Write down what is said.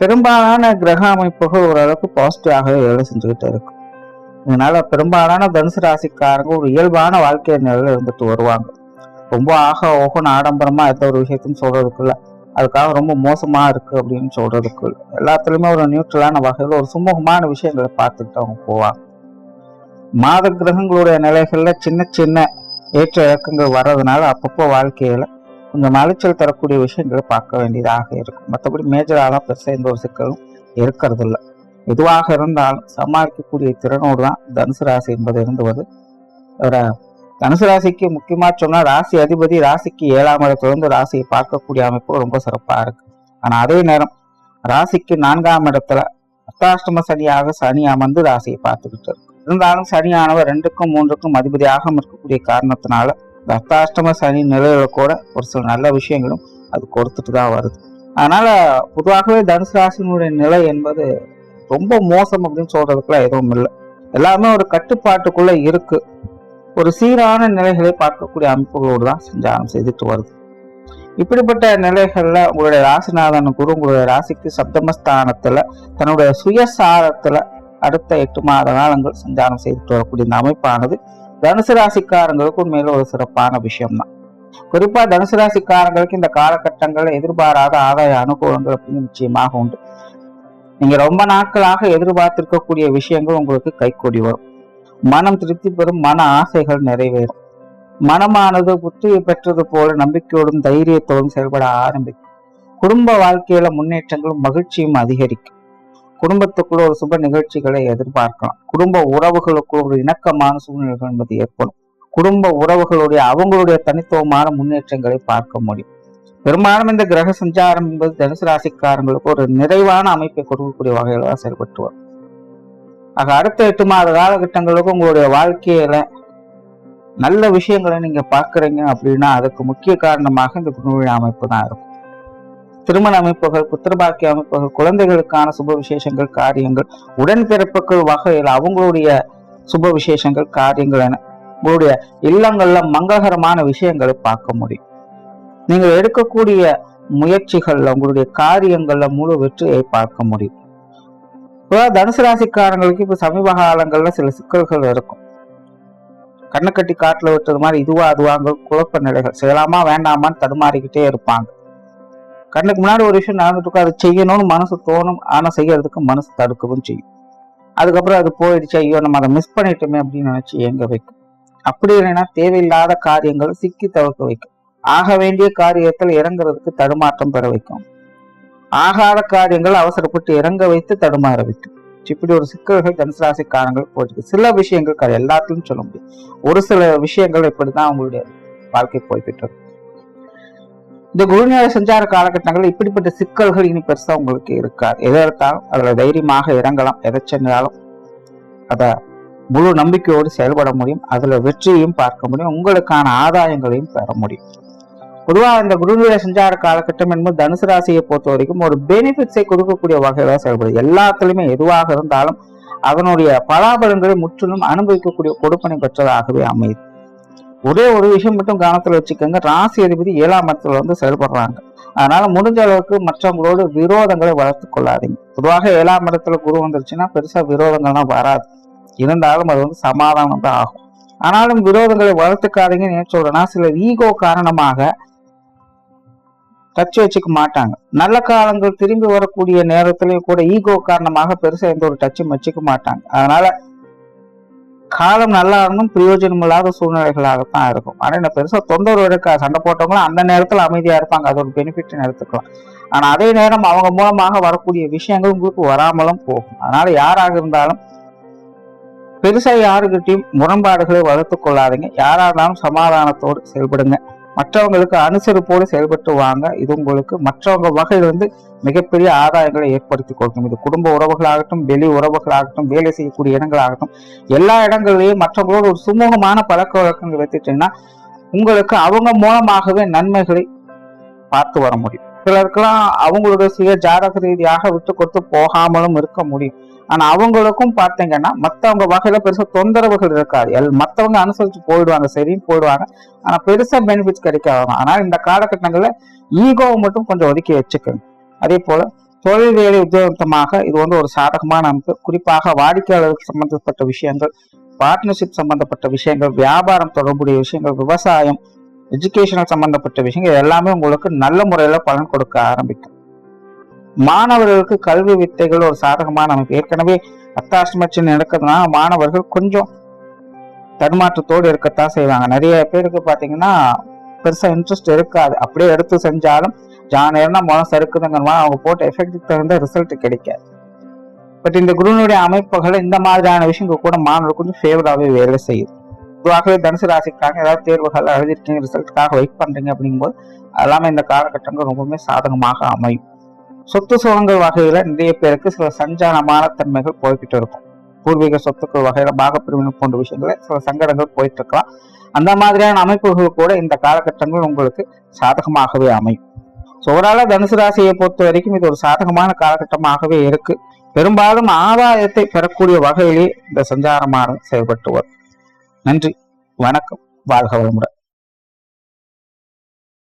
பெரும்பாலான கிரக அமைப்புகள் ஓரளவுக்கு பாசிட்டிவாகவே வேலை செஞ்சுக்கிட்டு இருக்கு. இதனால பெரும்பாலான தனுசு ராசிக்காரங்க ஒரு இயல்பான வாழ்க்கை நிலையில இருந்துட்டு வருவாங்க. ரொம்ப ஆக ஓகன்னு ஆடம்பரமா எந்த ஒரு விஷயத்தையும் சொல்றதுக்குள்ள அதுக்காக ரொம்ப மோசமா இருக்கு அப்படின்னு சொல்றதுக்கு எல்லாத்துலயுமே ஒரு நியூட்ரலான வகையில ஒரு சுமூகமான விஷயங்களை பார்த்துக்கிட்டு அவங்க போவாங்க. மாத கிரகங்களுடைய நிலைகள்ல சின்ன சின்ன ஏற்ற இறக்கங்கள் வர்றதுனால அப்பப்போ வாழ்க்கையில கொஞ்சம் அலைச்சல் தரக்கூடிய விஷயங்களை பார்க்க வேண்டியதாக இருக்கும். மற்றபடி மேஜராலாம் பெருசாக எந்த ஒரு சிக்கலும் இருக்கிறது இல்லை எதுவாக இருந்தாலும் சமாளிக்கக்கூடிய திறனோடு தான் தனுசு ராசி என்பது இருந்துவது. தனுசு ராசிக்கு முக்கியமா சொன்னா ராசி அதிபதி ராசிக்கு ஏழாம் இடத்துல இருந்து ராசியை பார்க்கக்கூடிய அமைப்பு ரொம்ப சிறப்பா இருக்கு. ஆனா அதே நேரம் ராசிக்கு நான்காம் இடத்துல அர்த்தாஷ்டம சனியாக சனி அமர்ந்து ராசியை பார்த்துக்கிட்டு இருக்கு. இருந்தாலும் சனியானவர் ரெண்டுக்கும் மூன்றுக்கும் அதிபதியாக இருக்கக்கூடிய காரணத்தினால இந்த சனி நிலையில கூட ஒரு சில நல்ல விஷயங்களும் அது கொடுத்துட்டு தான் வருது. அதனால பொதுவாகவே தனுசு ராசினுடைய நிலை என்பது ரொம்ப மோசம் அப்படின்னு சொல்றதுக்குலாம் எதுவும் இல்லை. எல்லாமே ஒரு கட்டுப்பாட்டுக்குள்ள இருக்கு. ஒரு சீரான நிலைகளை பார்க்கக்கூடிய அமைப்புகளோடு தான் சஞ்சாரம் செய்துட்டு வருது. இப்படிப்பட்ட நிலைகள்ல உங்களுடைய ராசிநாதன் குரு உங்களுடைய ராசிக்கு சப்தமஸ்தானத்துல தன்னுடைய சுயசாரத்துல அடுத்த எட்டு மாத காலங்கள் சஞ்சாரம் செய்துட்டு வரக்கூடிய இந்த அமைப்பானது தனுசு ராசிக்காரங்களுக்கு உண்மையில ஒரு சிறப்பான விஷயம்தான். குறிப்பா தனுசு ராசிக்காரங்களுக்கு இந்த காலகட்டங்களில் எதிர்பாராத ஆதாய அனுகூலங்கள் அப்படின்னு நிச்சயமாக உண்டு. நீங்க ரொம்ப நாட்களாக எதிர்பார்த்திருக்கக்கூடிய விஷயங்கள் உங்களுக்கு கைகூடி வரும். மனம் திருப்தி பெறும் மன ஆசைகள் நிறைவேறும். மனமானது புத்துயை பெற்றது போல நம்பிக்கையோடும் தைரியத்தோடும் செயல்பட ஆரம்பிக்கும். குடும்ப வாழ்க்கையில முன்னேற்றங்களும் மகிழ்ச்சியும் அதிகரிக்கும். குடும்பத்துக்குள்ள ஒரு சுப நிகழ்ச்சிகளை எதிர்பார்க்கலாம். குடும்ப உறவுகளுக்குள்ள ஒரு இணக்கமான சூழ்நிலைகள் என்பது ஏற்படும். குடும்ப உறவுகளுடைய அவங்களுடைய தனித்துவமான முன்னேற்றங்களை பார்க்க முடியும். பெரும்பாலும் இந்த கிரக சஞ்சாரம் என்பது தனுசு ராசிக்காரங்களுக்கு ஒரு நிறைவான அமைப்பை கொடுக்கக்கூடிய வகையில தான் செயல்பட்டு வரும். ஆக அடுத்த எட்டு மாத காலகட்டங்களுக்கு உங்களுடைய வாழ்க்கையில நல்ல விஷயங்களை நீங்க பார்க்கறீங்க அப்படின்னா அதுக்கு முக்கிய காரணமாக இந்த குருவிழா அமைப்பு தான் இருக்கும். திருமண அமைப்புகள் புத்திரபாக்கிய அமைப்புகள் குழந்தைகளுக்கான சுப விசேஷங்கள் காரியங்கள் உடன்பிறப்புகள் வகையில் அவங்களுடைய சுப விசேஷங்கள் காரியங்கள் என உங்களுடைய இல்லங்கள்ல மங்களகரமான விஷயங்களை பார்க்க முடியும். நீங்கள் எடுக்கக்கூடிய முயற்சிகள்ல உங்களுடைய காரியங்கள்ல முழு வெற்றியை பார்க்க முடியும். இப்போ தனுசு ராசிக்காரங்களுக்கு இப்ப சமீப காலங்கள்ல சில சிக்கல்கள் இருக்கும். கண்ணை கட்டி காட்டுல விட்டது மாதிரி இதுவா அதுவாங்க குழப்ப நிலைகள். செய்யலாமா வேண்டாமான்னு தடுமாறிக்கிட்டே இருப்பாங்க. கண்ணுக்கு முன்னாடி ஒரு விஷயம் நடந்துட்டு அதை செய்யணும்னு மனசு தோணும். ஆனால் செய்யறதுக்கு மனசு தடுக்கவும் செய்யும். அதுக்கப்புறம் அது போயிடுச்சு ஐயோ நம்ம அதை மிஸ் பண்ணிட்டோமே அப்படின்னு நினைச்சு ஏங்க வைக்கும்? அப்படி இல்லைன்னா தேவையில்லாத காரியங்கள் சிக்கி தவிர்க்க வைக்கும். ஆக வேண்டிய காரியத்தில் இறங்குறதுக்கு தடுமாற்றம் பெற வைக்கும். ஆகாத காரியங்கள் அவசரப்பட்டு இறங்க வைத்து தடுமாற வைக்கும். இப்படி ஒரு சிக்கல்கள் தனுசு காரணங்கள் போயிருக்கு சில விஷயங்கள் எல்லாத்தையும் சொல்ல முடியும். ஒரு சில விஷயங்கள் இப்படிதான் அவங்களுடைய வாழ்க்கை போய்கிட்டு இருக்கு. இந்த குருநேர சஞ்சார காலகட்டங்களில் இப்படிப்பட்ட சிக்கல்கள் இனி பெருசா உங்களுக்கு இருக்காது. எதை எடுத்தாலும் அதுல தைரியமாக இறங்கலாம். எதை சென்றாலும் அத முழு நம்பிக்கையோடு செயல்பட முடியும். அதுல வெற்றியையும் பார்க்க முடியும். உங்களுக்கான ஆதாயங்களையும் பெற முடியும். பொதுவா இந்த குருநீர சஞ்சார காலகட்டம் என்பது தனுசு ராசியை பொறுத்த வரைக்கும் ஒரு பெனிஃபிட்ஸை கொடுக்கக்கூடிய வகையில செயல்படுது. எல்லாத்துலயுமே எதுவாக இருந்தாலும் அதனுடைய பலாபலங்களை முற்றிலும் அனுபவிக்கக்கூடிய கொடுப்பனை பெற்றதாகவே அமையுது. ஒரே ஒரு விஷயம் மட்டும் கவனத்துல வச்சுக்கோங்க. ராசி அதிபதி ஏழாம் இடத்துல வந்து செயல்படுறாங்க. அதனால முடிஞ்ச அளவுக்கு மற்றவங்களோடு விரோதங்களை வளர்த்து கொள்ளாதீங்க. பொதுவாக ஏழாம் இடத்துல குரு வந்துருச்சுன்னா பெருசா விரோதங்கள்லாம் வராது. இருந்தாலும் அது வந்து சமாதானம் தான் ஆகும். ஆனாலும் விரோதங்களை வளர்த்துக்காதீங்கன்னு ஏன் சொல்றேன்னா சில ஈகோ காரணமாக டச் வச்சுக்க மாட்டாங்க. நல்ல காலங்கள் திரும்பி வரக்கூடிய நேரத்திலையும் கூட ஈகோ காரணமாக பெருசா எந்த ஒரு டச்சும் வச்சுக்க மாட்டாங்க. அதனால காலம் நல்லா இருந்தும் பிரயோஜனம் இல்லாத சூழ்நிலைகளாகத்தான் இருக்கும். ஆனால் என்ன பெருசா தொந்தரவு எடுக்க சண்டை போட்டவங்களும் அந்த நேரத்தில் அமைதியா இருப்பாங்க. அது ஒரு பெனிஃபிட் எடுத்துக்கலாம். ஆனா அதே நேரம் அவங்க மூலமாக வரக்கூடிய விஷயங்கள் உங்களுக்கு வராமலும் போகும். அதனால யாராக இருந்தாலும் பெருசா யாருக்கிட்டையும் முரண்பாடுகளை வளர்த்து கொள்ளாதீங்க. யாராக இருந்தாலும் சமாதானத்தோடு செயல்படுங்க. மற்றவங்களுக்கு அனுசரிப்போடு செயல்பட்டு வாங்க. இது உங்களுக்கு மற்றவங்க வகையில் வந்து மிகப்பெரிய ஆதாயங்களை ஏற்படுத்தி கொடுக்கும். இது குடும்ப உறவுகளாகட்டும் வெளி உறவுகளாகட்டும் வேலை செய்யக்கூடிய இடங்களாகட்டும் எல்லா இடங்களிலையும் மற்றவங்களோட ஒரு சுமூகமான பழக்க வழக்கங்கள் வைத்துட்டீங்கன்னா உங்களுக்கு அவங்க மூலமாகவே நன்மைகளை பார்த்து வர முடியும். சிலருக்கெல்லாம் அவங்களுடைய சுய ஜாதக ரீதியாக விட்டு கொடுத்து போகாமலும் இருக்க முடியும். ஆனா அவங்களுக்கும் பார்த்தீங்கன்னா மத்தவங்க வகையில பெருசா தொந்தரவுகள் இருக்காது. எல் மத்தவங்க அனுசரிச்சு போயிடுவாங்க சரின்னு போயிடுவாங்க. ஆனா பெருசா பெனிஃபிட்ஸ் கிடைக்காது ஆனா இந்த காலகட்டங்கள்ல ஈகோவை மட்டும் கொஞ்சம் ஒதுக்கி வச்சுக்கணும். அதே போல தொழில் வேலை உத்தியோகமாக இது வந்து ஒரு சாதகமான அமைப்பு. குறிப்பாக வாடிக்கையாளருக்கு சம்பந்தப்பட்ட விஷயங்கள் பார்ட்னர்ஷிப் சம்பந்தப்பட்ட விஷயங்கள் வியாபாரம் தொடர்புடைய விஷயங்கள் விவசாயம் எஜுகேஷனல் சம்பந்தப்பட்ட விஷயங்கள் எல்லாமே உங்களுக்கு நல்ல முறையில பலன் கொடுக்க ஆரம்பிக்கும். மாணவர்களுக்கு கல்வி வித்தைகள் ஒரு சாதகமான அமைப்பு ஏற்கனவே அத்தாஷ்டமச்சின் நடக்கிறதுனால மாணவர்கள் கொஞ்சம் தடுமாற்றத்தோடு இருக்கத்தான் செய்வாங்க. நிறைய பேருக்கு பாத்தீங்கன்னா பெருசா இன்ட்ரெஸ்ட் இருக்காது. அப்படியே எடுத்து செஞ்சாலும் ஜானேர்னா முகம் மாதிரி அவங்க போட்ட எஃபெக்ட்டுக்கு தகுந்த ரிசல்ட் கிடைக்காது. பட் இந்த குருனுடைய அமைப்புகள் இந்த மாதிரியான விஷயங்கள் கூட மாணவர்கள் கொஞ்சம் ஃபேவராகவே வேலை செய்யுது. பொதுவாகவே தனுசு ராசிக்காக ஏதாவது தேர்வுகள் எழுதிருக்கீங்க ரிசல்ட்டுக்காக வெயிட் பண்றீங்க அப்படிங்கும்போது எல்லாமே இந்த காலகட்டங்கள் ரொம்பவுமே சாதகமாக அமையும். சொத்து சுகங்கள் வகையில நிறைய பேருக்கு சில சஞ்சாரமான தன்மைகள் போய்கிட்டு இருக்கும். பூர்வீக சொத்துக்கள் வகையில பாகப்பிரிவினை போன்ற விஷயங்கள சில சங்கடங்கள் போயிட்டு இருக்கலாம் அந்த மாதிரியான அமைப்புகள் கூட இந்த காலகட்டங்கள் உங்களுக்கு சாதகமாகவே அமையும். ஸோ ஓவரால தனுசு ராசியை பொறுத்த வரைக்கும் இது ஒரு சாதகமான காலகட்டமாகவே இருக்கு. பெரும்பாலும் ஆதாயத்தை பெறக்கூடிய வகையிலே இந்த சஞ்சாரமான செயல்பட்டு வரும். நன்றி. வணக்கம். வாழ்க வளமுடன்.